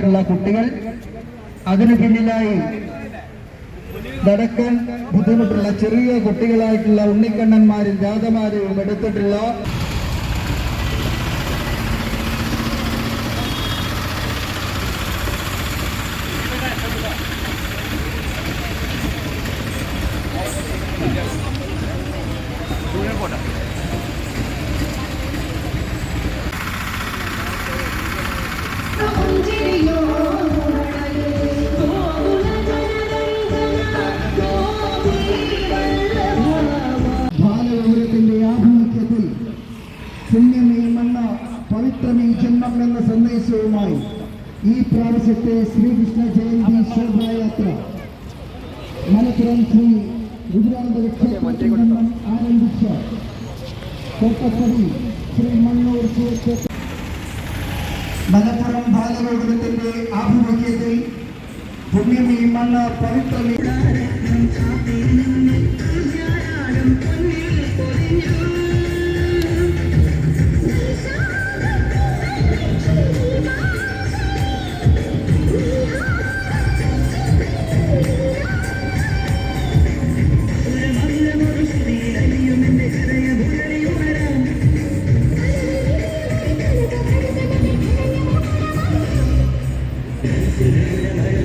കുട്ടികളായിട്ടുള്ള കുട്ടികൾ അതിനു പിന്നിലായി നടക്കാൻ ബുദ്ധിമുട്ടുള്ള ചെറിയ കുട്ടികളായിട്ടുള്ള ഉണ്ണിക്കണ്ണന്മാരും ജാതമാരെയും എടുത്തിട്ടുള്ള പുണ്യമേ മണ്ണ പവിത്രമേ ജന്മം എന്ന സന്ദേശവുമായി ഈ പ്രാവശ്യത്തെ ശ്രീകൃഷ്ണ ജയന്തി ശോഭായാത്ര. മലപ്പുറം ശ്രീ ഗുജറാത്ത് ക്ഷേത്രത്തിൽ നിന്നും ആരംഭിച്ച കോട്ടപ്പടി ശ്രീ മണ്ണൂർ മലപ്പുറം ബാലഗൗരവത്തിന്റെ ആഭിമുഖ്യത്തിൽ പുണ്യമേ മണ്ണ പവിത്രമേ Yeah.